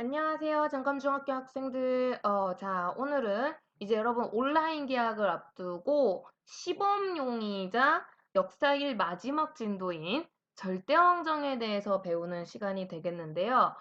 안녕하세요. 잠깐중학교 학생들. 어, 자, 오늘은 이제 여러분 온라인 계약을 앞두고 시범용이자 역사일 마지막 진도인 절대왕정에 대해서 배우는 시간이 되겠는데요.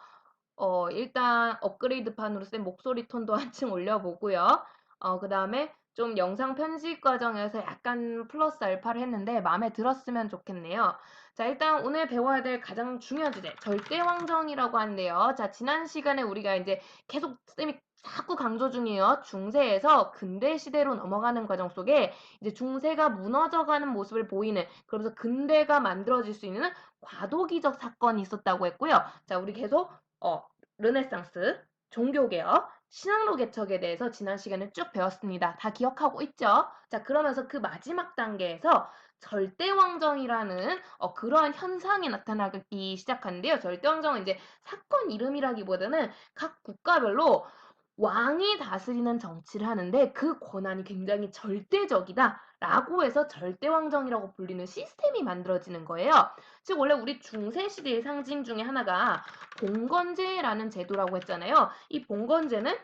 어, 일단 업그레이드판으로 쓴 목소리 톤도 한층 올려보고요. 어, 그 다음에 좀 영상 편집 과정에서 약간 플러스 알파를 했는데 마음에 들었으면 좋겠네요. 자, 일단 오늘 배워야 될 가장 중요한 주제, 절대왕정이라고 하는데요. 자, 지난 시간에 우리가 이제 계속 쌤이 자꾸 강조 중이에요. 중세에서 근대 시대로 넘어가는 과정 속에 이제 중세가 무너져가는 모습을 보이는 그러면서 근대가 만들어질 수 있는 과도기적 사건이 있었다고 했고요. 자, 우리 계속 어, 르네상스, 종교개혁, 신앙로 개척에 대해서 지난 시간에 쭉 배웠습니다. 다 기억하고 있죠? 자, 그러면서 그 마지막 단계에서 절대왕정이라는 어, 그러한 현상이 나타나기 시작하는데요. 절대왕정은 이제 사건 이름이라기보다는 각 국가별로 왕이 다스리는 정치를 하는데 그 권한이 굉장히 절대적이다 라고 해서 절대왕정이라고 불리는 시스템이 만들어지는 거예요. 즉 원래 우리 중세시대의 상징 중에 하나가 봉건제라는 제도라고 했잖아요. 이 봉건제는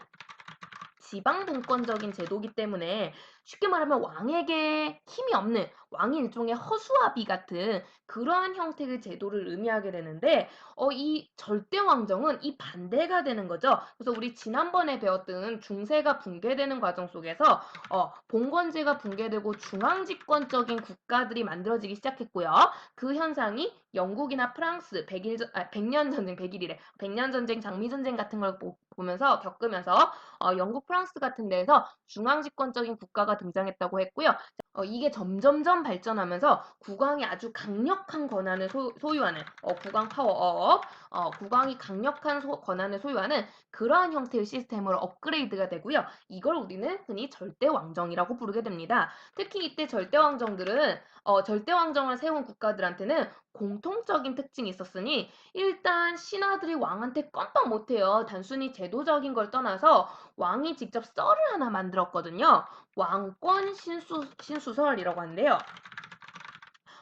지방 분권적인 제도기 때문에 쉽게 말하면 왕에게 힘이 없는 왕이 일종의 허수아비 같은 그러한 형태의 제도를 의미하게 되는데 어, 이 절대왕정은 이 반대가 되는 거죠. 그래서 우리 지난번에 배웠던 중세가 붕괴되는 과정 속에서 어, 봉건제가 붕괴되고 중앙집권적인 국가들이 만들어지기 시작했고요. 그 현상이 영국이나 프랑스 백일 전, 아, 백년 전쟁 백일이래 백년 전쟁 장미 전쟁 같은 걸 보, 보면서 겪으면서 어, 영국 프랑스 같은 데에서 중앙집권적인 국가가 등장했다고 했고요. 어, 이게 점점점 발전하면서 국왕이 아주 강력한 권한을 소, 유하는 어, 국왕 파워업, 어, 국왕이 강력한 소, 권한을 소유하는 그러한 형태의 시스템으로 업그레이드가 되고요. 이걸 우리는 흔히 절대 왕정이라고 부르게 됩니다. 특히 이때 절대 왕정들은 어, 절대 왕정을 세운 국가들한테는 공통적인 특징이 있었으니 일단 신하들이 왕한테 껌뻑 못해요. 단순히 제도적인 걸 떠나서 왕이 직접 썰을 하나 만들었거든요. 왕권 신수, 신수설이라고 하는데요.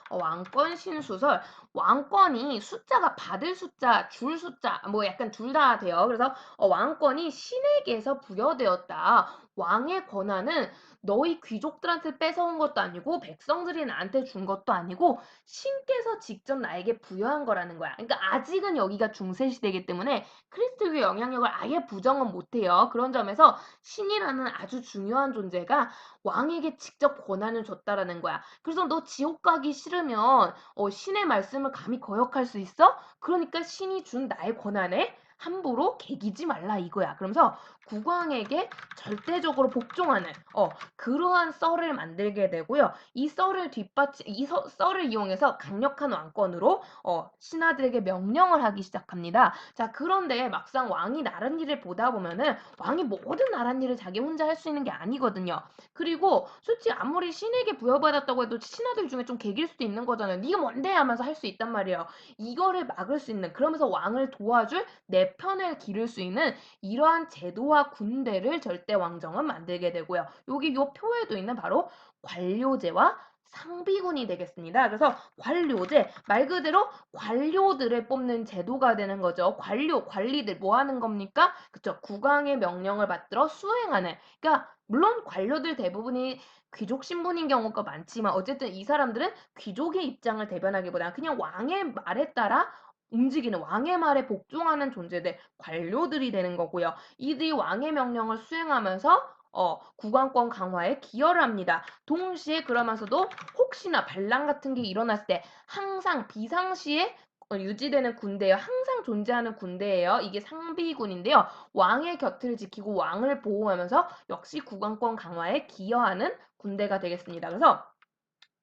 어, 왕권 신수설 왕권이 숫자가 받을 숫자, 줄 숫자 뭐 약간 둘 다 돼요. 그래서 어, 왕권이 신에게서 부여되었다. 왕의 권한은 너희 귀족들한테 뺏어온 것도 아니고 백성들이 나한테 준 것도 아니고 신께서 직접 나에게 부여한 거라는 거야. 그러니까 아직은 여기가 중세 시대이기 때문에 크리스트교의 영향력을 아예 부정은 못해요. 그런 점에서 신이라는 아주 중요한 존재가 왕에게 직접 권한을 줬다라는 거야. 그래서 너 지옥 가기 싫으면 어, 신의 말씀을 감히 거역할 수 있어? 그러니까 신이 준 나의 권한에 함부로 개기지 말라 이거야. 그러면서 국왕에게 절대적으로 복종하는 어 그러한 썰을 만들게 되고요. 이 썰을 뒷받침 이 서, 썰을 이용해서 강력한 왕권으로 어 신하들에게 명령을 하기 시작합니다. 자 그런데 막상 왕이 나란 일을 보다 보면은 왕이 모든 나란 일을 자기 혼자 할 수 있는 게 아니거든요. 그리고 솔직히 아무리 신에게 부여받았다고 해도 신하들 중에 좀 개길 수도 있는 거잖아요. 네가 뭔데 하면서 할 수 있단 말이에요. 이거를 막을 수 있는 그러면서 왕을 도와줄 내 편을 기를 수 있는 이러한 제도 와 군대를 절대 왕정은 만들게 되고요. 여기 요 표에도 있는 바로 관료제와 상비군이 되겠습니다. 그래서 관료제 말 그대로 관료들을 뽑는 제도가 되는 거죠. 관료 관리들 뭐 하는 겁니까? 그쵸 국왕의 명령을 받들어 수행하는. 그러니까 물론 관료들 대부분이 귀족 신분인 경우가 많지만 어쨌든 이 사람들은 귀족의 입장을 대변하기보다 그냥 왕의 말에 따라 움직이는 왕의 말에 복종하는 존재들 관료들이 되는 거고요. 이들이 왕의 명령을 수행하면서 어, 국왕권 강화에 기여를 합니다. 동시에 그러면서도 혹시나 반란 같은 게 일어났을 때 항상 비상시에 어, 유지되는 군대예요. 항상 존재하는 군대예요. 이게 상비군인데요. 왕의 곁을 지키고 왕을 보호하면서 역시 국왕권 강화에 기여하는 군대가 되겠습니다. 그래서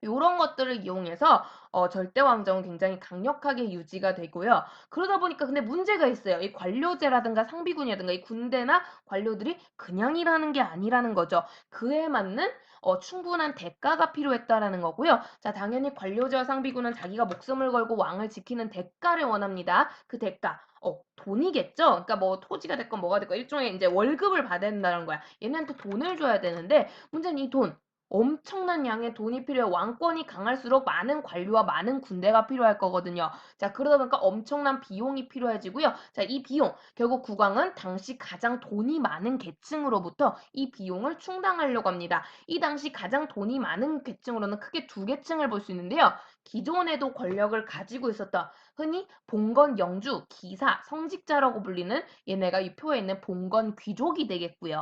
요런 것들을 이용해서 어, 절대왕정은 굉장히 강력하게 유지가 되고요. 그러다 보니까 근데 문제가 있어요. 이 관료제라든가 상비군이라든가 이 군대나 관료들이 그냥 일하는 게 아니라는 거죠. 그에 맞는 어, 충분한 대가가 필요했다라는 거고요. 자, 당연히 관료제와 상비군은 자기가 목숨을 걸고 왕을 지키는 대가를 원합니다. 그 대가. 어, 돈이겠죠? 그러니까 뭐 토지가 됐건 뭐가 됐건 일종의 이제 월급을 받아야 된다는 거야. 얘네한테 돈을 줘야 되는데 문제는 이 돈. 엄청난 양의 돈이 필요해. 왕권이 강할수록 많은 관료와 많은 군대가 필요할 거거든요. 자, 그러다 보니까 엄청난 비용이 필요해지고요. 자, 이 비용, 결국 국왕은 당시 가장 돈이 많은 계층으로부터 이 비용을 충당하려고 합니다. 이 당시 가장 돈이 많은 계층으로는 크게 두 계층을 볼 수 있는데요. 기존에도 권력을 가지고 있었던 흔히 봉건 영주, 기사, 성직자라고 불리는 얘네가 이 표에 있는 봉건 귀족이 되겠고요.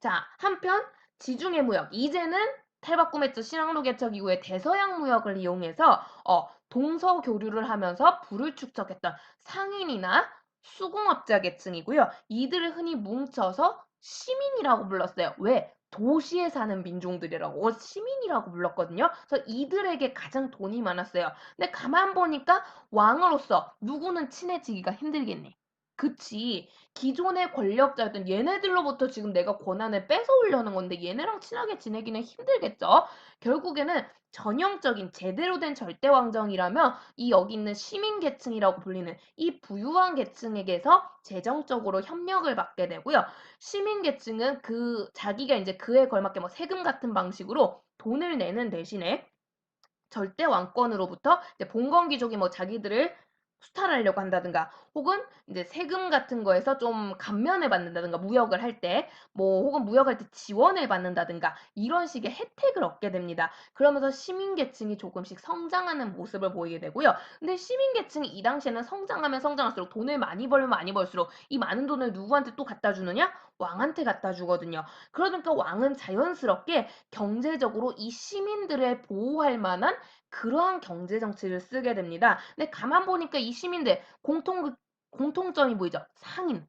자, 한편 지중해 무역. 이제는 탈바꿈했죠. 신항로 개척 이후에 대서양 무역을 이용해서 어, 동서 교류를 하면서 부를 축적했던 상인이나 수공업자 계층이고요. 이들을 흔히 뭉쳐서 시민이라고 불렀어요. 왜? 도시에 사는 민중들이라고 어, 시민이라고 불렀거든요. 그래서 이들에게 가장 돈이 많았어요. 근데 가만 보니까 왕으로서 누구는 친해지기가 힘들겠네. 그치. 기존의 권력자였던 얘네들로부터 지금 내가 권한을 뺏어오려는 건데 얘네랑 친하게 지내기는 힘들겠죠. 결국에는 전형적인 제대로 된 절대 왕정이라면 이 여기 있는 시민 계층이라고 불리는 이 부유한 계층에게서 재정적으로 협력을 받게 되고요. 시민 계층은 그 자기가 이제 그에 걸맞게 뭐 세금 같은 방식으로 돈을 내는 대신에 절대 왕권으로부터 이제 봉건 귀족이 뭐 자기들을 수탈하려고 한다든가 혹은 이제 세금 같은 거에서 좀 감면을 받는다든가 무역을 할 때 뭐 혹은 무역할 때 지원을 받는다든가 이런 식의 혜택을 얻게 됩니다. 그러면서 시민계층이 조금씩 성장하는 모습을 보이게 되고요. 근데 시민계층이 이 당시에는 성장하면 성장할수록 돈을 많이 벌면 많이 벌수록 이 많은 돈을 누구한테 또 갖다 주느냐? 왕한테 갖다 주거든요. 그러니까 왕은 자연스럽게 경제적으로 이 시민들을 보호할 만한 그러한 경제 정책을 쓰게 됩니다. 근데 가만 보니까 이 시민들 공통 공통점이 보이죠? 상인,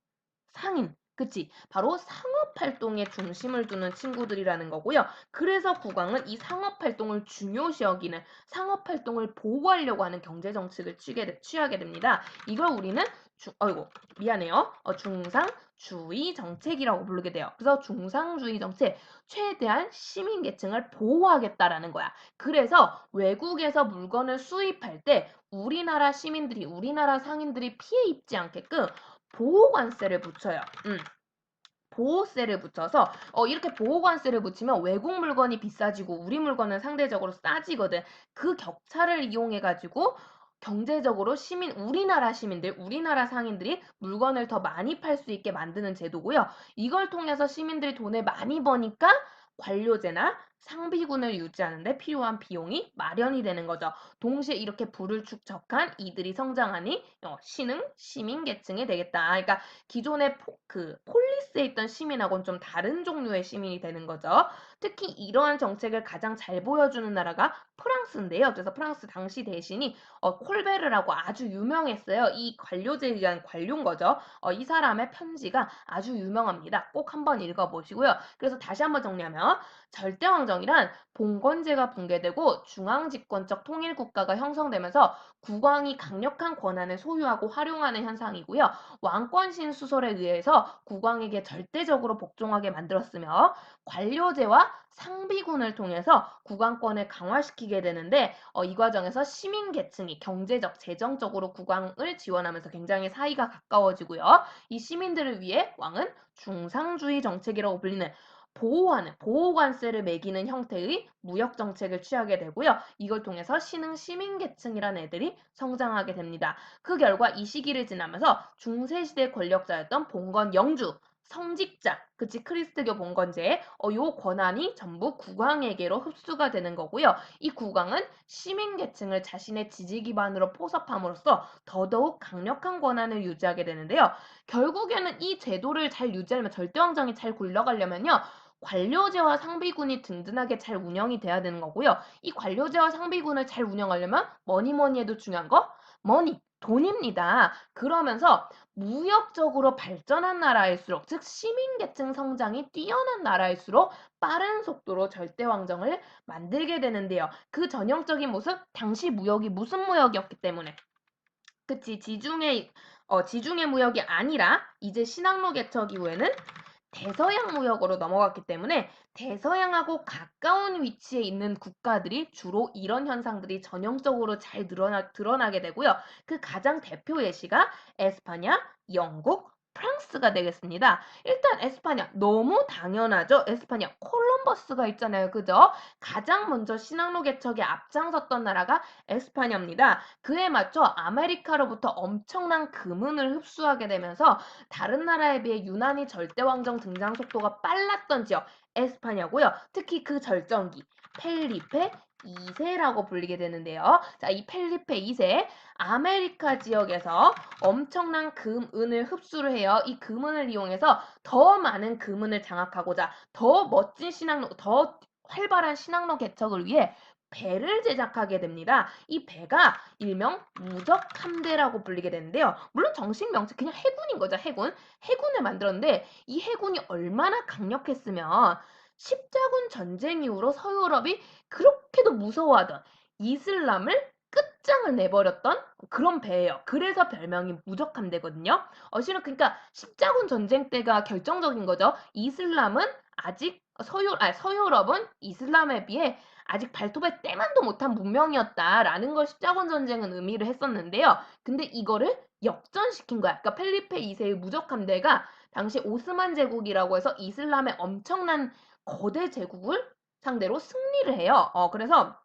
상인. 그치? 바로 상업활동에 중심을 두는 친구들이라는 거고요. 그래서 국왕은 이 상업활동을 중요시 여기는 상업활동을 보호하려고 하는 경제정책을 취하게 됩니다. 이걸 우리는 주, 어이고 미안해요. 어, 중상주의 정책이라고 부르게 돼요. 그래서 중상주의 정책 최대한 시민계층을 보호하겠다라는 거야. 그래서 외국에서 물건을 수입할 때 우리나라 시민들이 우리나라 상인들이 피해 입지 않게끔 보호관세를 붙여요. 음. 보호세를 붙여서 어, 이렇게 보호관세를 붙이면 외국 물건이 비싸지고 우리 물건은 상대적으로 싸지거든. 그 격차를 이용해 가지고 경제적으로 시민, 우리나라 시민들, 우리나라 상인들이 물건을 더 많이 팔 수 있게 만드는 제도고요. 이걸 통해서 시민들이 돈을 많이 버니까 관료제나 상비군을 유지하는 데 필요한 비용이 마련이 되는 거죠. 동시에 이렇게 부를 축적한 이들이 성장하니 어, 신흥 시민 계층이 되겠다. 그러니까 기존의 포, 그 폴리스에 있던 시민하고는 좀 다른 종류의 시민이 되는 거죠. 특히 이러한 정책을 가장 잘 보여주는 나라가 프랑스인데요. 그래서 프랑스 당시 대신이 어, 콜베르라고 아주 유명했어요. 이 관료제에 의한 관료인 거죠. 어, 이 사람의 편지가 아주 유명합니다. 꼭 한번 읽어보시고요. 그래서 다시 한번 정리하면 절대왕정이란 봉건제가 붕괴되고 중앙집권적 통일국가가 형성되면서 국왕이 강력한 권한을 소유하고 활용하는 현상이고요. 왕권신 수설에 의해서 국왕에게 절대적으로 복종하게 만들었으며 관료제와 상비군을 통해서 국왕권을 강화시키게 되는데 어, 이 과정에서 시민 계층이 경제적, 재정적으로 국왕을 지원하면서 굉장히 사이가 가까워지고요. 이 시민들을 위해 왕은 중상주의 정책이라고 불리는 보호하는 보호관세를 매기는 형태의 무역 정책을 취하게 되고요. 이걸 통해서 신흥 시민 계층이라는 애들이 성장하게 됩니다. 그 결과 이 시기를 지나면서 중세 시대 권력자였던 봉건 영주, 성직자, 그치 크리스트교 봉건제, 어, 요 권한이 전부 국왕에게로 흡수가 되는 거고요. 이 국왕은 시민계층을 자신의 지지 기반으로 포섭함으로써 더더욱 강력한 권한을 유지하게 되는데요. 결국에는 이 제도를 잘 유지하려면 절대왕정이 잘 굴러가려면요. 관료제와 상비군이 든든하게 잘 운영이 돼야 되는 거고요. 이 관료제와 상비군을 잘 운영하려면 뭐니 뭐니 해도 중요한 거 머니, 돈입니다. 그러면서 무역적으로 발전한 나라일수록 즉 시민계층 성장이 뛰어난 나라일수록 빠른 속도로 절대왕정을 만들게 되는데요. 그 전형적인 모습 당시 무역이 무슨 무역이었기 때문에 그치 지중해 어, 지중해 무역이 아니라 이제 신항로 개척 이후에는 대서양 무역으로 넘어갔기 때문에 대서양하고 가까운 위치에 있는 국가들이 주로 이런 현상들이 전형적으로 잘 드러나, 드러나게 되고요. 그 가장 대표 예시가 에스파냐, 영국, 프랑스가 되겠습니다. 일단 에스파냐 너무 당연하죠. 에스파냐 콜럼버스가 있잖아요. 그죠? 가장 먼저 신항로 개척에 앞장섰던 나라가 에스파냐입니다. 그에 맞춰 아메리카로부터 엄청난 금은을 흡수하게 되면서 다른 나라에 비해 유난히 절대왕정 등장 속도가 빨랐던 지역 에스파냐고요. 특히 그 절정기 펠리페 2세라고 불리게 되는데요. 자, 이 펠리페 2세 아메리카 지역에서 엄청난 금은을 흡수를 해요. 이 금은을 이용해서 더 많은 금은을 장악하고자 더 멋진 신항로, 더 활발한 신항로 개척을 위해 배를 제작하게 됩니다. 이 배가 일명 무적 함대라고 불리게 되는데요. 물론 정식 명칭 그냥 해군인 거죠. 해군. 해군을 만들었는데 이 해군이 얼마나 강력했으면 십자군 전쟁 이후로 서유럽이 그렇게도 무서워하던 이슬람을 끝장을 내버렸던 그런 배예요. 그래서 별명이 무적함대거든요. 어, 실은 그러니까 십자군 전쟁 때가 결정적인 거죠. 이슬람은 아직 서유, 아, 서유럽은 이슬람에 비해 아직 발톱에 때만도 못한 문명이었다라는 걸 십자군 전쟁은 의미를 했었는데요. 근데 이거를 역전시킨 거야. 그러니까 펠리페 2세의 무적함대가 당시 오스만 제국이라고 해서 이슬람의 엄청난 거대 제국을 상대로 승리를 해요. 어, 그래서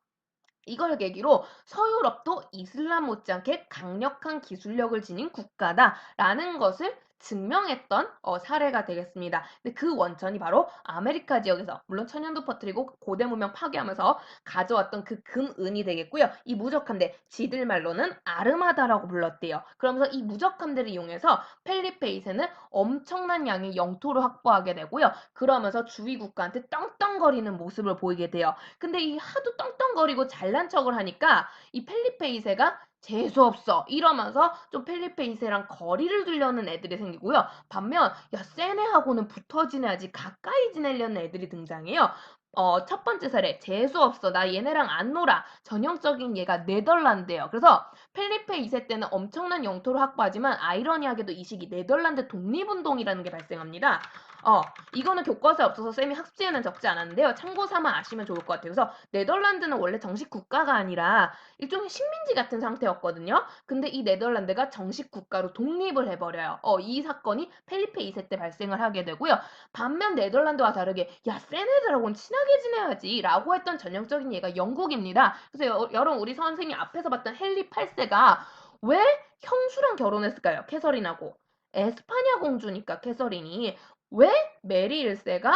이걸 계기로 서유럽도 이슬람 못지않게 강력한 기술력을 지닌 국가다라는 것을 증명했던 어, 사례가 되겠습니다. 근데 그 원천이 바로 아메리카 지역에서 물론 천연도 퍼뜨리고 고대 문명 파괴하면서 가져왔던 그 금은이 되겠고요. 이 무적함대 지들 말로는 아르마다라고 불렀대요. 그러면서 이 무적함대를 이용해서 펠리페 2세는 엄청난 양의 영토를 확보하게 되고요. 그러면서 주위 국가한테 떵떵거리는 모습을 보이게 돼요. 근데 이 하도 떵떵거리고 잘난 척을 하니까 이 펠리페 2세가 재수없어 이러면서 좀 펠리페 2세랑 거리를 두려는 애들이 생기고요. 반면 야 세네하고는 붙어 지내야지 가까이 지내려는 애들이 등장해요. 어, 첫 번째 사례 재수없어 나 얘네랑 안 놀아 전형적인 얘가 네덜란드예요. 그래서 펠리페 2세 때는 엄청난 영토를 확보하지만 아이러니하게도 이 시기 네덜란드 독립운동이라는 게 발생합니다. 어, 이거는 교과서에 없어서 쌤이 학습지에는 적지 않았는데요. 참고 삼아 아시면 좋을 것 같아요. 그래서 네덜란드는 원래 정식 국가가 아니라 일종의 식민지 같은 상태였거든요. 근데 이 네덜란드가 정식 국가로 독립을 해버려요. 어, 이 사건이 펠리페 2세 때 발생을 하게 되고요. 반면 네덜란드와 다르게 야, 센 애들하고는 친하게 지내야지 라고 했던 전형적인 예가 영국입니다. 그래서 여, 여러분 우리 선생님 앞에서 봤던 헨리 8세 가 왜 형수랑 결혼했을까요? 캐서린하고. 에스파냐 공주니까 캐서린이 왜 메리 1세가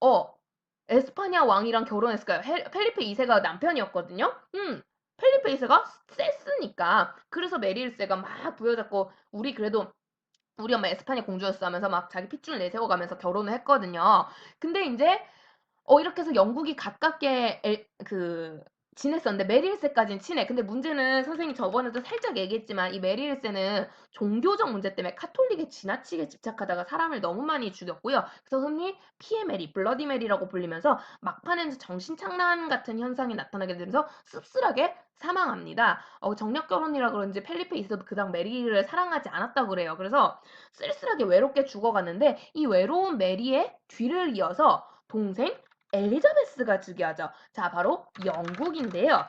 어 에스파냐 왕이랑 결혼했을까요? 헬, 펠리페 2세가 남편이었거든요. 음, 펠리페 2세가 셌으니까 그래서 메리 1세가 막 부여잡고 우리 그래도 우리 엄마 에스파냐 공주였어 하면서 막 자기 핏줄 내세워가면서 결혼을 했거든요. 근데 이제 어 이렇게 해서 영국이 가깝게 에, 그 지냈었는데 메릴세까지는 친해. 근데 문제는 선생님 저번에도 살짝 얘기했지만 이 메릴세는 종교적 문제 때문에 카톨릭에 지나치게 집착하다가 사람을 너무 많이 죽였고요. 그래서 흔히 피에 메리, 블러디 메리라고 불리면서 막판에는 정신착란 같은 현상이 나타나게 되면서 씁쓸하게 사망합니다. 어, 정력 결혼이라 그런지 펠리페 이스도 그당 메리를 사랑하지 않았다고 그래요. 그래서 쓸쓸하게 외롭게 죽어갔는데 이 외로운 메리의 뒤를 이어서 동생 엘리자베스가 즉위하죠. 자, 바로 영국인데요.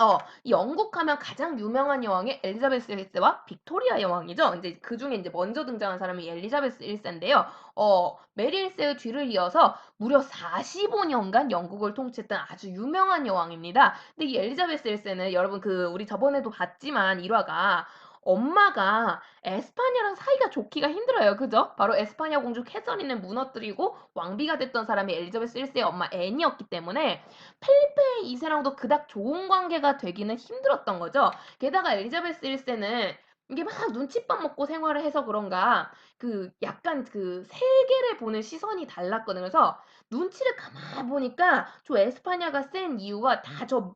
어, 영국 하면 가장 유명한 여왕이 엘리자베스 1세와 빅토리아 여왕이죠. 이제 그 중에 이제 먼저 등장한 사람이 엘리자베스 1세인데요. 어, 메리 1세의 뒤를 이어서 무려 45년간 영국을 통치했던 아주 유명한 여왕입니다. 근데 이 엘리자베스 1세는 여러분 그 우리 저번에도 봤지만 1화가 엄마가 에스파냐랑 사이가 좋기가 힘들어요. 그죠? 바로 에스파냐 공주 캐서린을 무너뜨리고 왕비가 됐던 사람이 엘리자베스 1세의 엄마 앤이었기 때문에 펠리페 2세랑도 그닥 좋은 관계가 되기는 힘들었던 거죠. 게다가 엘리자베스 1세는 이게 막 눈칫밥 먹고 생활을 해서 그런가 그 약간 그 세계를 보는 시선이 달랐거든요. 그래서 눈치를 가만 보니까 저 에스파냐가 센 이유가 다저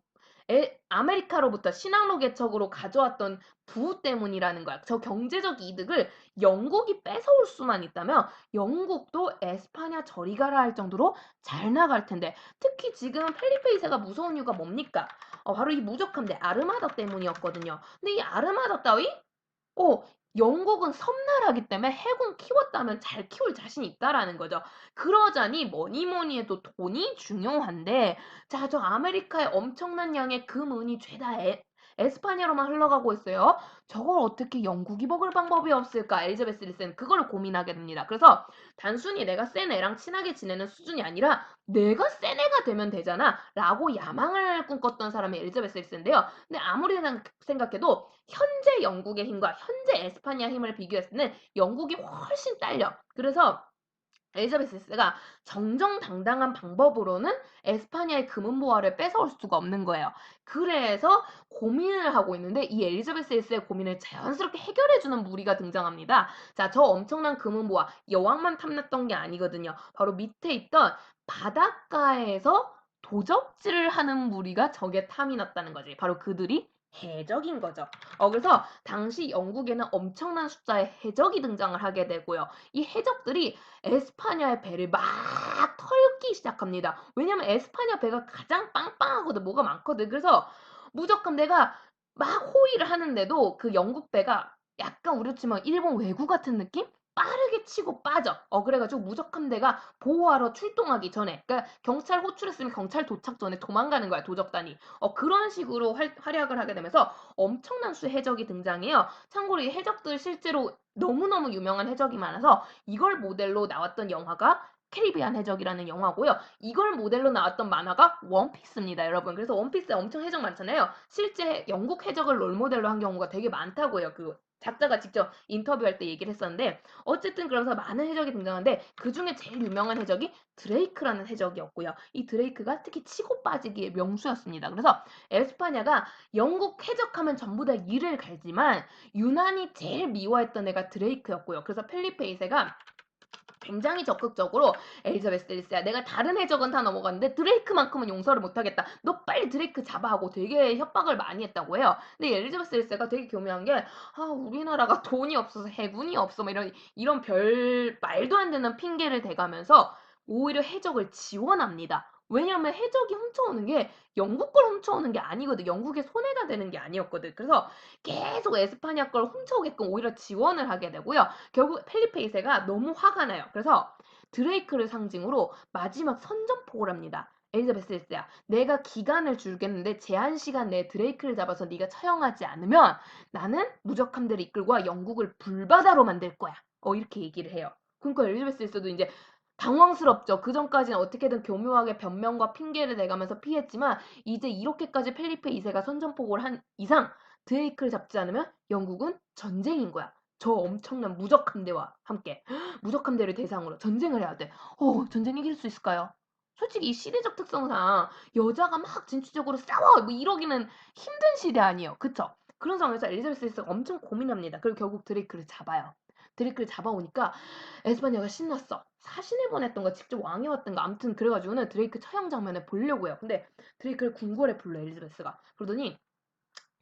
에, 아메리카로부터 신항로 개척으로 가져왔던 부호 때문이라는 거야. 저 경제적 이득을 영국이 뺏어올 수만 있다면 영국도 에스파냐 저리 가라 할 정도로 잘 나갈 텐데 특히 지금 펠리페 2세가 무서운 이유가 뭡니까? 어, 바로 이 무적함대 아르마다 때문이었거든요. 근데 이 아르마다 따위? 어, 영국은 섬나라기 때문에 해군 키웠다면 잘 키울 자신이 있다라는 거죠. 그러자니 뭐니 뭐니 해도 돈이 중요한데 자, 저 아메리카에 엄청난 양의 금은이 죄다 에, 에스파냐로만 흘러가고 있어요. 저걸 어떻게 영국이 먹을 방법이 없을까? 엘리자베스 1세는 그걸 고민하게 됩니다. 그래서 단순히 내가 센 애랑 친하게 지내는 수준이 아니라 내가 센 애가 되면 되잖아 라고 야망을 꿈꿨던 사람이 엘리자베스 1세인데요. 근데 아무리 생각해도 현재 영국의 힘과 현재 에스파냐 힘을 비교했을 때는 영국이 훨씬 딸려. 그래서 엘리자베스 1세가 정정당당한 방법으로는 에스파냐의 금은 보화를 뺏어올 수가 없는 거예요. 그래서 고민을 하고 있는데 이 엘리자베스 1세의 고민을 자연스럽게 해결해주는 무리가 등장합니다. 자, 저 엄청난 금은 보화 여왕만 탐났던 게 아니거든요. 바로 밑에 있던 바닷가에서 도적질을 하는 무리가 적의 탐이 났다는 거지. 바로 그들이 해적인 거죠. 어, 그래서 당시 영국에는 엄청난 숫자의 해적이 등장을 하게 되고요. 이 해적들이 에스파냐의 배를 막 털기 시작합니다. 왜냐면 에스파냐 배가 가장 빵빵하거든. 뭐가 많거든. 그래서 무조건 내가 막 호위를 하는데도 그 영국 배가 약간 우리 치면 일본 외구 같은 느낌? 빠르게 치고 빠져. 어 그래가지고 무적함대가 보호하러 출동하기 전에, 그러니까 경찰 호출했으면 경찰 도착 전에 도망가는 거야 도적단이. 어 그런 식으로 활, 활약을 하게 되면서 엄청난 수의 해적이 등장해요. 참고로 이 해적들 실제로 너무너무 유명한 해적이 많아서 이걸 모델로 나왔던 영화가 캐리비안 해적이라는 영화고요. 이걸 모델로 나왔던 만화가 원피스입니다, 여러분. 그래서 원피스에 엄청 해적 많잖아요. 실제 영국 해적을 롤모델로 한 경우가 되게 많다고요. 그 작자가 직접 인터뷰할 때 얘기를 했었는데 어쨌든 그러면서 많은 해적이 등장하는데 그 중에 제일 유명한 해적이 드레이크라는 해적이었고요. 이 드레이크가 특히 치고 빠지기의 명수였습니다. 그래서 에스파냐가 영국 해적하면 전부 다 이를 갈지만 유난히 제일 미워했던 애가 드레이크였고요. 그래서 펠리페 2세가 굉장히 적극적으로 엘리자베스 1세야 내가 다른 해적은 다 넘어갔는데 드레이크만큼은 용서를 못하겠다. 너 빨리 드레이크 잡아 하고 되게 협박을 많이 했다고 해요. 근데 엘리자베스 1세가 되게 교묘한 게 아, 우리나라가 돈이 없어서 해군이 없어 뭐 이런 이런 별 말도 안 되는 핑계를 대가면서 오히려 해적을 지원합니다. 왜냐하면 해적이 훔쳐오는 게 영국 걸 훔쳐오는 게 아니거든. 영국의 손해가 되는 게 아니었거든. 그래서 계속 에스파냐 걸 훔쳐오게끔 오히려 지원을 하게 되고요. 결국 펠리페 2세가 너무 화가 나요. 그래서 드레이크를 상징으로 마지막 선전포고를 합니다. 엘리자베스 1세야. 내가 기간을 줄겠는데 제한 시간 내에 드레이크를 잡아서 네가 처형하지 않으면 나는 무적함대를 이끌고 영국을 불바다로 만들 거야. 어 이렇게 얘기를 해요. 그러니까 엘리자베스 1세도 이제 당황스럽죠. 그전까지는 어떻게든 교묘하게 변명과 핑계를 대가면서 피했지만 이제 이렇게까지 펠리페 2세가 선전포고를 한 이상 드레이크를 잡지 않으면 영국은 전쟁인 거야. 저 엄청난 무적 함대와 함께 무적 함대를 대상으로 전쟁을 해야 돼. 어, 전쟁 이길 수 있을까요? 솔직히 이 시대적 특성상 여자가 막 진취적으로 싸워 뭐 이러기는 힘든 시대 아니에요. 그쵸? 그런 상황에서 엘리자베스가 엄청 고민합니다. 그리고 결국 드레이크를 잡아요. 드레이크를 잡아오니까 에스파냐가 신났어. 사신을 보냈던 가 직접 왕이 왔던 가 아무튼 그래가지고는 드레이크 처형 장면을 보려고 해요. 근데 드레이크를 궁궐에 불러 엘리자베스가. 그러더니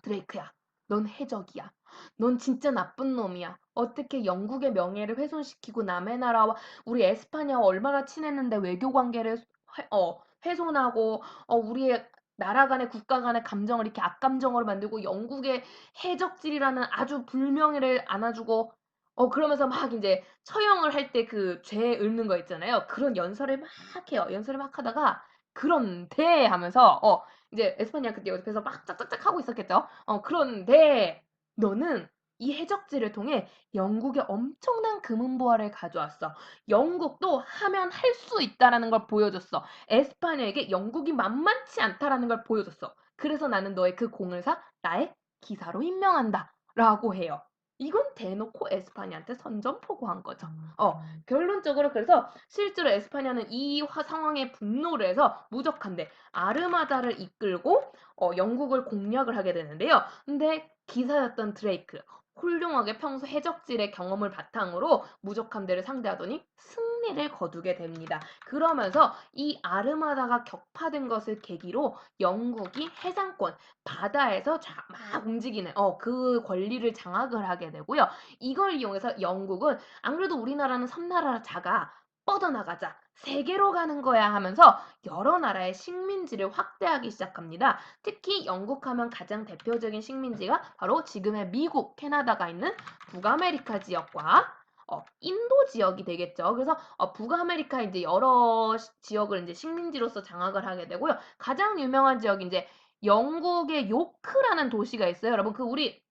드레이크야 넌 해적이야. 넌 진짜 나쁜 놈이야. 어떻게 영국의 명예를 훼손시키고 남의 나라와 우리 에스파냐와 얼마나 친했는데 외교 관계를 회, 어, 훼손하고 어, 우리의 나라 간의 국가 간의 감정을 이렇게 악감정으로 만들고 영국의 해적질이라는 아주 불명예를 안아주고 어 그러면서 막 이제 처형을 할 때 그 죄 읊는 거 있잖아요. 그런 연설을 막 해요. 연설을 막 하다가 "그런데" 하면서 어 이제 에스파냐 그때 옆에서 막 짝짝짝 하고 있었겠죠. 어 "그런데 너는 이 해적지를 통해 영국의 엄청난 금은 보화를 가져왔어. 영국도 하면 할 수 있다라는 걸 보여줬어. 에스파냐에게 영국이 만만치 않다라는 걸 보여줬어. 그래서 나는 너의 그 공을 사 나의 기사로 임명한다."라고 해요. 이건 대놓고 에스파냐한테 선전포고한 거죠. 음. 어, 결론적으로 그래서 실제로 에스파냐는 이 화- 상황에 분노를 해서 무적한데 아르마다를 이끌고 어, 영국을 공략을 하게 되는데요. 근데 기사였던 드레이크 훌륭하게 평소 해적질의 경험을 바탕으로 무적함대를 상대하더니 승리를 거두게 됩니다. 그러면서 이 아르마다가 격파된 것을 계기로 영국이 해상권, 바다에서 자, 막 움직이는 어, 그 권리를 장악을 하게 되고요. 이걸 이용해서 영국은 안 그래도 우리나라는 섬나라라 작아 뻗어나가자. 세계로 가는 거야 하면서 여러 나라의 식민지를 확대하기 시작합니다. 특히 영국 하면 가장 대표적인 식민지가 바로 지금의 미국, 캐나다가 있는 북아메리카 지역과 어, 인도 지역이 되겠죠. 그래서 어, 북아메리카 이제 여러 지역을 이제 식민지로서 장악을 하게 되고요. 가장 유명한 지역이 이제 영국의 요크라는 도시가 있어요. 여러분 그 우리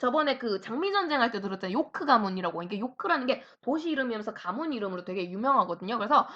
저번에 그 장미전쟁 할 때 들었잖아요. 요크 가문이라고. 이게 요크라는 게 도시 이름이면서 가문 이름으로 되게 유명하거든요. 그래서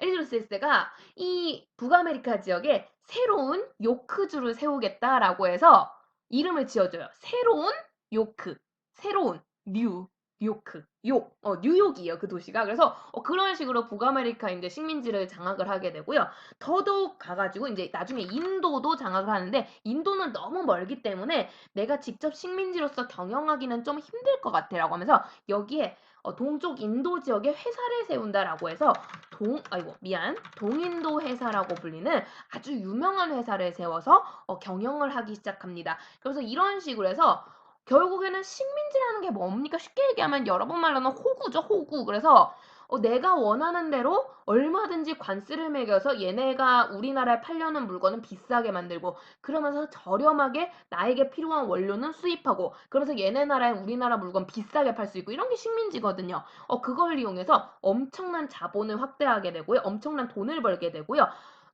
엘리자베스 1세가 이 북아메리카 지역에 새로운 요크주를 세우겠다라고 해서 이름을 지어줘요. 새로운 요크. 새로운 뉴 요크. 욕. 어, 뉴욕이에요. 그 도시가. 그래서 어, 그런 식으로 북아메리카 이제 식민지를 장악을 하게 되고요. 더더욱 가가지고 이제 나중에 인도도 장악을 하는데 인도는 너무 멀기 때문에 내가 직접 식민지로서 경영하기는 좀 힘들 것 같아라고 하면서 여기에 어, 동쪽 인도 지역에 회사를 세운다라고 해서 동 아이고 미안 동인도 회사라고 불리는 아주 유명한 회사를 세워서 어, 경영을 하기 시작합니다. 그래서 이런 식으로 해서 결국에는 식민지라는 게 뭡니까? 쉽게 얘기하면 여러분 말로는 호구죠, 호구. 그래서 어, 내가 원하는 대로 얼마든지 관세를 매겨서 얘네가 우리나라에 팔려는 물건은 비싸게 만들고 그러면서 저렴하게 나에게 필요한 원료는 수입하고 그러면서 얘네 나라에 우리나라 물건 비싸게 팔 수 있고 이런 게 식민지거든요. 어, 그걸 이용해서 엄청난 자본을 확대하게 되고요. 엄청난 돈을 벌게 되고요.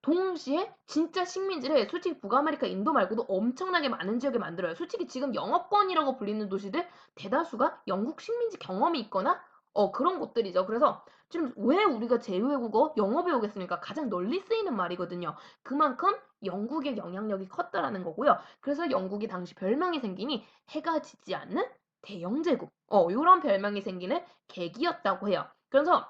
동시에 진짜 식민지를 솔직히 북아메리카 인도 말고도 엄청나게 많은 지역에 만들어요. 솔직히 지금 영어권이라고 불리는 도시들 대다수가 영국 식민지 경험이 있거나 어 그런 곳들이죠. 그래서 지금 왜 우리가 제2외국어 영어 배우겠습니까? 가장 널리 쓰이는 말이거든요. 그만큼 영국의 영향력이 컸다라는 거고요. 그래서 영국이 당시 별명이 생기니 해가 지지 않는 대영제국. 어, 요런 별명이 생기는 계기였다고 해요. 그래서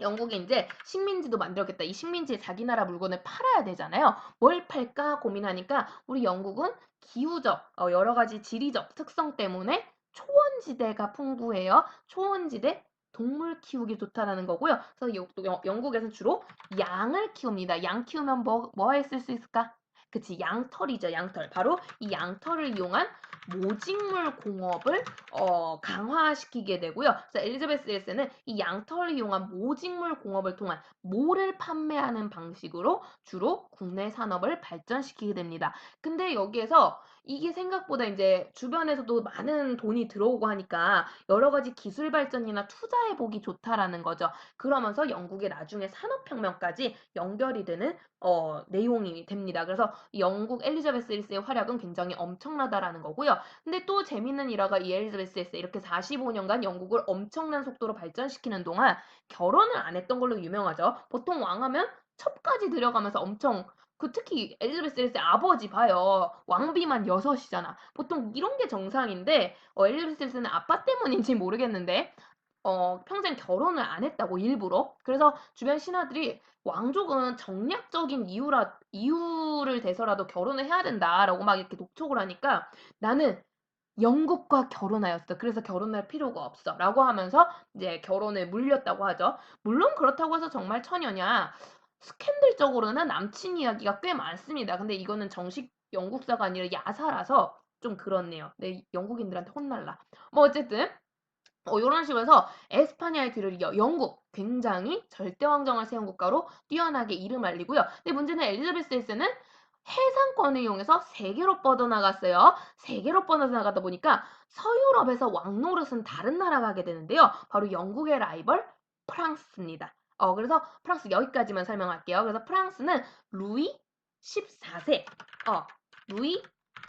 영국이 이제 식민지도 만들었겠다. 이 식민지에 자기 나라 물건을 팔아야 되잖아요. 뭘 팔까 고민하니까 우리 영국은 기후적, 어, 여러 가지 지리적 특성 때문에 초원지대가 풍부해요. 초원지대 동물 키우기 좋다라는 거고요. 그래서 영국에서 주로 양을 키웁니다. 양 키우면 뭐, 뭐에 쓸 수 있을까? 그치, 양털이죠, 양털. 바로 이 양털을 이용한 모직물 공업을 어, 강화시키게 되고요. 그래서 엘리자베스 1세는 이 양털을 이용한 모직물 공업을 통한 모를 판매하는 방식으로 주로 국내 산업을 발전시키게 됩니다. 근데 여기에서 이게 생각보다 이제 주변에서도 많은 돈이 들어오고 하니까 여러 가지 기술 발전이나 투자해 보기 좋다라는 거죠. 그러면서 영국의 나중에 산업혁명까지 연결이 되는 어, 내용이 됩니다. 그래서 영국 엘리자베스 1세의 활약은 굉장히 엄청나다라는 거고요. 근데 또 재밌는 일화가 이 엘리자베스 1세 이렇게 45년간 영국을 엄청난 속도로 발전시키는 동안 결혼을 안 했던 걸로 유명하죠. 보통 왕하면 첩까지 들여가면서 엄청 그 특히 엘리자베스 1세 아버지 봐요. 왕비만 여섯이잖아. 보통 이런 게 정상인데 어, 엘리자베스 1세는 아빠 때문인지 모르겠는데 어, 평생 결혼을 안 했다고 일부러. 그래서 주변 신하들이 왕족은 정략적인 이유라 이유를 대서라도 결혼을 해야 된다라고 막 이렇게 독촉을 하니까 나는 영국과 결혼하였어. 그래서 결혼할 필요가 없어. 라고 하면서 이제 결혼을 물렸다고 하죠. 물론 그렇다고 해서 정말 처녀냐. 스캔들적으로는 남친 이야기가 꽤 많습니다. 근데 이거는 정식 영국사가 아니라 야사라서 좀 그렇네요. 내 영국인들한테 혼날라. 뭐 어쨌든 어, 이런 식으로 해서 에스파냐의 뒤를 이어 영국 굉장히 절대왕정을 세운 국가로 뛰어나게 이름 알리고요. 근데 문제는 엘리자베스 1세는 해상권을 이용해서 세계로 뻗어나갔어요. 세계로 뻗어나가다 보니까 서유럽에서 왕노릇은 다른 나라 가게 되는데요. 바로 영국의 라이벌 프랑스입니다. 어, 그래서 프랑스 여기까지만 설명할게요. 그래서 프랑스는 루이 14세, 어, 루이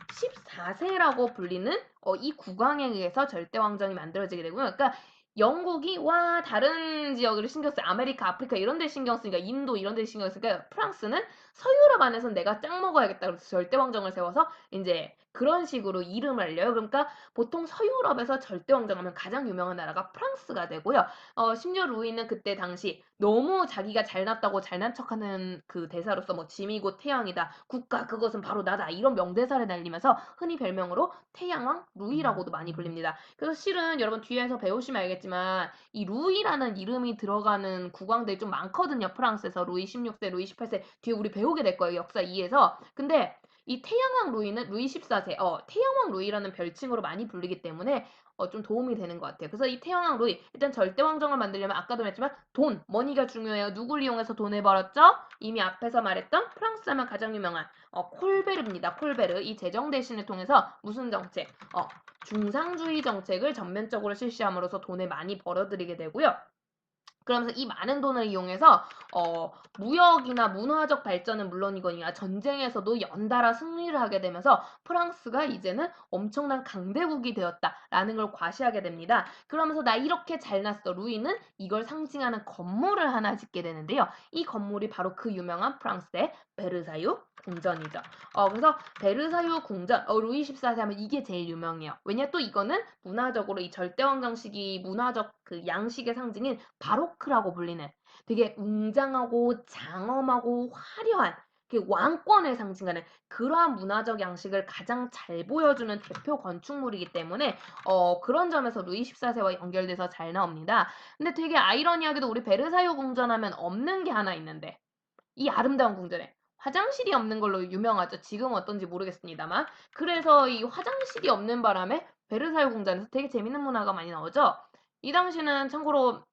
14세라고 불리는 어, 이 국왕에 의해서 절대 왕정이 만들어지게 되고요. 그러니까 영국이 와 다른 지역을 신경 쓰 아메리카, 아프리카 이런 데 신경 쓰니까 인도 이런 데 신경 쓰니까 프랑스는 서유럽 안에서 내가 짱 먹어야겠다. 그래서 절대 왕정을 세워서 이제 그런 식으로 이름을 알려요. 그러니까 보통 서유럽에서 절대 왕정 하면 가장 유명한 나라가 프랑스가 되고요. 어, 심지어 루이는 그때 당시 너무 자기가 잘났다고 잘난 척하는 그 대사로서 뭐 짐이 곧 태양이다. 국가 그것은 바로 나다. 이런 명대사를 날리면서 흔히 별명으로 태양왕 루이라고도 많이 불립니다. 그래서 실은 여러분 뒤에서 배우시면 알겠지만 이 루이라는 이름이 들어가는 국왕들이 좀 많거든요. 프랑스에서 루이 16세, 루이 18세 뒤에 우리 배우게 될 거예요. 역사 2에서. 근데 이 태양왕 루이는 루이 14세, 어, 태양왕 루이라는 별칭으로 많이 불리기 때문에 어, 좀 도움이 되는 것 같아요. 그래서 이 태양왕 루이, 일단 절대왕정을 만들려면 아까도 말했지만 돈, 머니가 중요해요. 누굴 이용해서 돈을 벌었죠? 이미 앞에서 말했던 프랑스 하면 가장 유명한 어, 콜베르입니다. 콜베르. 이 재정 대신을 통해서 무슨 정책? 어, 중상주의 정책을 전면적으로 실시함으로써 돈을 많이 벌어들이게 되고요. 그러면서 이 많은 돈을 이용해서 어, 무역이나 문화적 발전은 물론이거니와 전쟁에서도 연달아 승리를 하게 되면서 프랑스가 이제는 엄청난 강대국이 되었다라는 걸 과시하게 됩니다. 그러면서 나 이렇게 잘났어 루이는 이걸 상징하는 건물을 하나 짓게 되는데요. 이 건물이 바로 그 유명한 프랑스의 베르사유 궁전이죠. 어, 그래서 베르사유 궁전, 어, 루이 14세 하면 이게 제일 유명해요. 왜냐 또 이거는 문화적으로 이 절대왕정 시기 문화적 그 양식의 상징인 바로크라고 불리는 되게 웅장하고 장엄하고 화려한 그 왕권을 상징하는 그러한 문화적 양식을 가장 잘 보여주는 대표 건축물이기 때문에 어, 그런 점에서 루이 14세와 연결돼서 잘 나옵니다. 근데 되게 아이러니하게도 우리 베르사유 궁전 하면 없는 게 하나 있는데 이 아름다운 궁전에 화장실이 없는 걸로 유명하죠. 지금 어떤지 모르겠습니다만. 그래서 이 화장실이 없는 바람에 베르사유 궁전에서 되게 재밌는 문화가 많이 나오죠. 이 당시는 참고로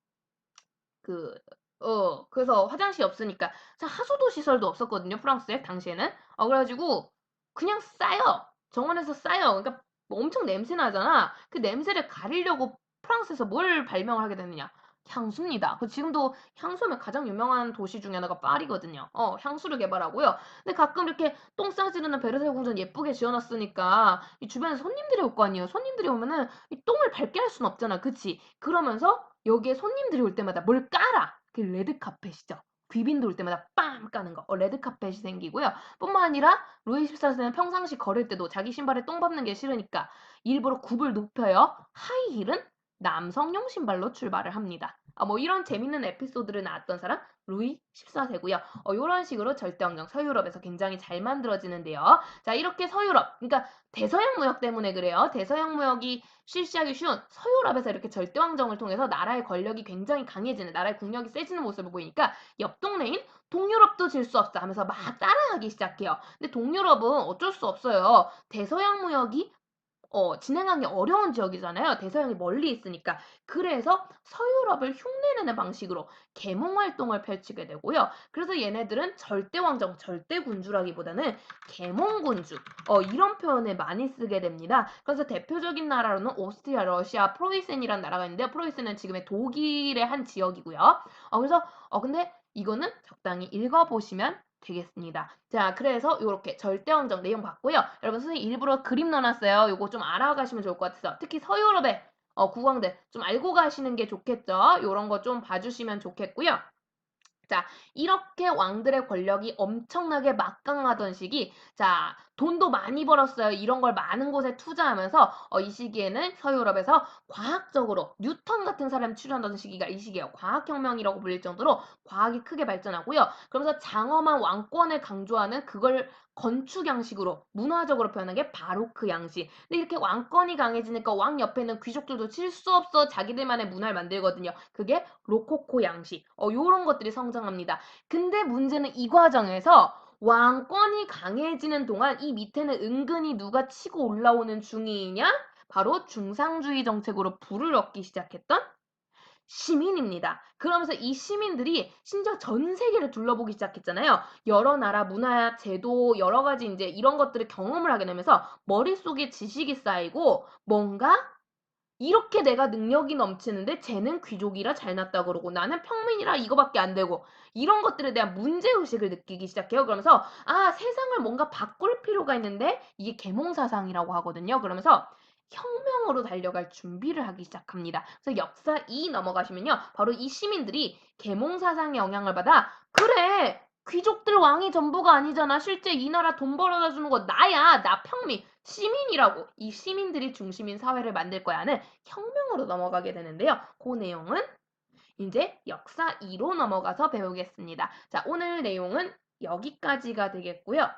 그, 어, 그래서 화장실이 없으니까 자, 하수도 시설도 없었거든요. 프랑스에 당시에는. 어, 그래가지고 그냥 싸요. 정원에서 싸요. 그러니까 뭐 엄청 냄새 나잖아. 그 냄새를 가리려고 프랑스에서 뭘 발명을 하게 됐느냐? 향수입니다. 그 지금도 향수면 가장 유명한 도시 중에 하나가 파리거든요. 어, 향수를 개발하고요. 근데 가끔 이렇게 똥 싸지르는 베르사유 궁전 예쁘게 지어놨으니까 이 주변에 손님들이 올 거 아니에요. 손님들이 오면은 이 똥을 밟게 할 수는 없잖아. 그치? 그러면서 여기에 손님들이 올 때마다 뭘 깔아. 그 레드 카펫이죠. 귀빈도 올 때마다 빰 까는 거. 어, 레드 카펫이 생기고요. 뿐만 아니라 루이 14세는 평상시 걸을 때도 자기 신발에 똥 밟는 게 싫으니까 일부러 굽을 높여요. 하이힐은 남성용 신발로 출발을 합니다. 아, 뭐 이런 재밌는 에피소드를 나왔던 사람 루이 14세고요. 어, 이런 식으로 절대왕정 서유럽에서 굉장히 잘 만들어지는데요. 자 이렇게 서유럽 그러니까 대서양 무역 때문에 그래요. 대서양 무역이 실시하기 쉬운 서유럽에서 이렇게 절대왕정을 통해서 나라의 권력이 굉장히 강해지는 나라의 국력이 세지는 모습을 보이니까 옆 동네인 동유럽도 질 수 없어 하면서 막 따라하기 시작해요. 근데 동유럽은 어쩔 수 없어요. 대서양 무역이 어, 진행하기 어려운 지역이잖아요. 대서양이 멀리 있으니까. 그래서 서유럽을 흉내내는 방식으로 계몽 활동을 펼치게 되고요. 그래서 얘네들은 절대 왕정, 절대 군주라기보다는 계몽 군주, 어, 이런 표현을 많이 쓰게 됩니다. 그래서 대표적인 나라로는 오스트리아, 러시아, 프로이센이라는 나라가 있는데 프로이센은 지금의 독일의 한 지역이고요. 어, 그래서 어, 근데 이거는 적당히 읽어보시면 되겠습니다. 자, 그래서 이렇게 절대왕정 내용 봤고요. 여러분 선생님 일부러 그림 넣어놨어요. 이거 좀 알아가시면 좋을 것 같아서 특히 서유럽의 어, 국왕들 좀 알고 가시는 게 좋겠죠. 이런 거 좀 봐주시면 좋겠고요. 자, 이렇게 왕들의 권력이 엄청나게 막강하던 시기, 자, 돈도 많이 벌었어요. 이런 걸 많은 곳에 투자하면서 어, 이 시기에는 서유럽에서 과학적으로 뉴턴 같은 사람이 출연하던 시기가 이 시기예요. 과학혁명이라고 불릴 정도로 과학이 크게 발전하고요. 그러면서 장엄한 왕권을 강조하는 그걸 건축 양식으로 문화적으로 표현한 게 바로크 양식. 근데 이렇게 왕권이 강해지니까 왕 옆에는 귀족들도 칠 수 없어 자기들만의 문화를 만들거든요. 그게 로코코 양식. 어 요런 것들이 성장합니다. 근데 문제는 이 과정에서 왕권이 강해지는 동안 이 밑에는 은근히 누가 치고 올라오는 중이냐? 바로 중상주의 정책으로 불을 얻기 시작했던 시민입니다. 그러면서 이 시민들이 심지어 전 세계를 둘러보기 시작했잖아요. 여러 나라 문화, 제도, 여러 가지 이제 이런 것들을 경험을 하게 되면서 머릿속에 지식이 쌓이고 뭔가 이렇게 내가 능력이 넘치는데 쟤는 귀족이라 잘났다 그러고 나는 평민이라 이거밖에 안 되고 이런 것들에 대한 문제의식을 느끼기 시작해요. 그러면서 아 세상을 뭔가 바꿀 필요가 있는데 이게 계몽사상이라고 하거든요. 그러면서 혁명으로 달려갈 준비를 하기 시작합니다. 그래서 역사 2 넘어가시면요. 바로 이 시민들이 계몽 사상의 영향을 받아 그래 귀족들 왕이 전부가 아니잖아. 실제 이 나라 돈 벌어다 주는 거 나야. 나 평민. 시민이라고. 이 시민들이 중심인 사회를 만들 거야 하는 혁명으로 넘어가게 되는데요. 그 내용은 이제 역사 2로 넘어가서 배우겠습니다. 자, 오늘 내용은 여기까지가 되겠고요.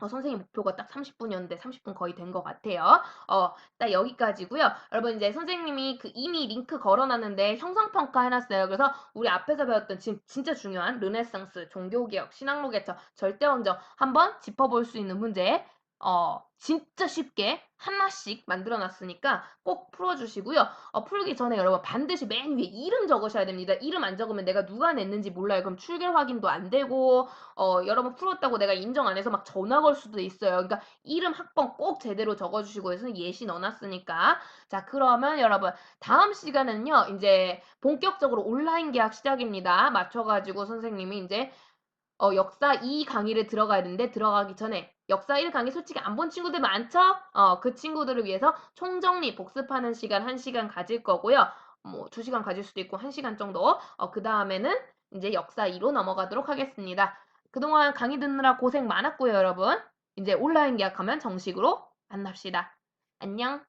어, 선생님 목표가 딱 30분이었는데 30분 거의 된 것 같아요. 어, 딱 여기까지고요. 여러분 이제 선생님이 그 이미 링크 걸어놨는데 형성평가 해놨어요. 그래서 우리 앞에서 배웠던 지금 진짜 중요한 르네상스, 종교개혁, 신학로 개척, 절대왕정 한번 짚어볼 수 있는 문제 어, 진짜 쉽게 하나씩 만들어 놨으니까 꼭 풀어주시고요. 어, 풀기 전에 여러분 반드시 맨 위에 이름 적으셔야 됩니다. 이름 안 적으면 내가 누가 냈는지 몰라요. 그럼 출결 확인도 안 되고, 어, 여러분 풀었다고 내가 인정 안 해서 막 전화 걸 수도 있어요. 그러니까 이름 학번 꼭 제대로 적어주시고 해서 예시 넣어놨으니까. 자, 그러면 여러분 다음 시간은요, 이제 본격적으로 온라인 계약 시작입니다. 맞춰가지고 선생님이 이제 어, 역사 2 강의를 들어가야 되는데 들어가기 전에 역사 1 강의 솔직히 안 본 친구들 많죠? 어, 그 친구들을 위해서 총정리 복습하는 시간 1시간 가질 거고요. 뭐 2시간 가질 수도 있고 1시간 정도. 어, 그 다음에는 이제 역사 2로 넘어가도록 하겠습니다. 그동안 강의 듣느라 고생 많았고요, 여러분. 이제 온라인 계약하면 정식으로 만납시다. 안녕.